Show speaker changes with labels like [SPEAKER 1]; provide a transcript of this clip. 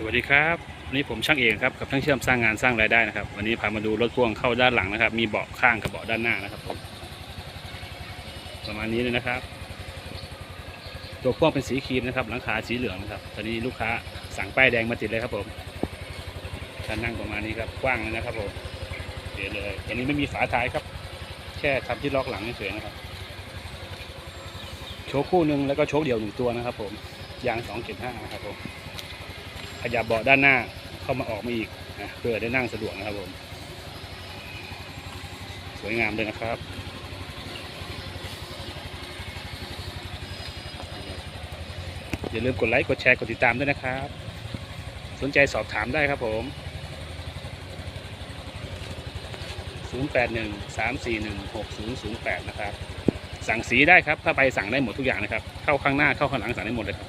[SPEAKER 1] สวัสดีครับวันนี้ผมช่างเอกครับกับช่างเชื่อมสร้างงานสร้างรายได้นะครับ วันนี้พามาดูรถพ่วงเข้าด้านหลังนะครับ มีเบาะข้างกับเบาะด้านหน้านะครับผมประมาณนี้เลยนะครับ ตัวพ่วงเป็นสีครีมนะครับ หลังคาสีเหลืองนะครับ ตอนนี้ลูกค้าสั่งป้ายแดงมาติดเลยครับผมการนั่งประมาณนี้ครับกว้างเลยนะครับผมเดี๋ยวเลยอันนี้ไม่มีฝาท้ายครับ แค่ทำที่ล็อกหลังเฉยๆนะครับ โชคคู่หนึ่งแล้วก็โชคเดียวหนึ่งตัวนะครับ ผมยาง2.5นะครับผม ขยับเบาะด้านหน้าเข้ามาออกมาอีกนะเพื่อได้นั่งสะดวกนะครับผม สวยงามเลยนะครับอย่าลืมกดไลค์กดแชร์กดติดตามด้วยนะครับ สนใจสอบถามได้ครับผม 0813416008 นะครับ สั่งสีได้ครับ ถ้าไปสั่งได้หมดทุกอย่างนะครับ เข้าข้างหน้าเข้าข้างหลังสั่งได้หมดเลยครับ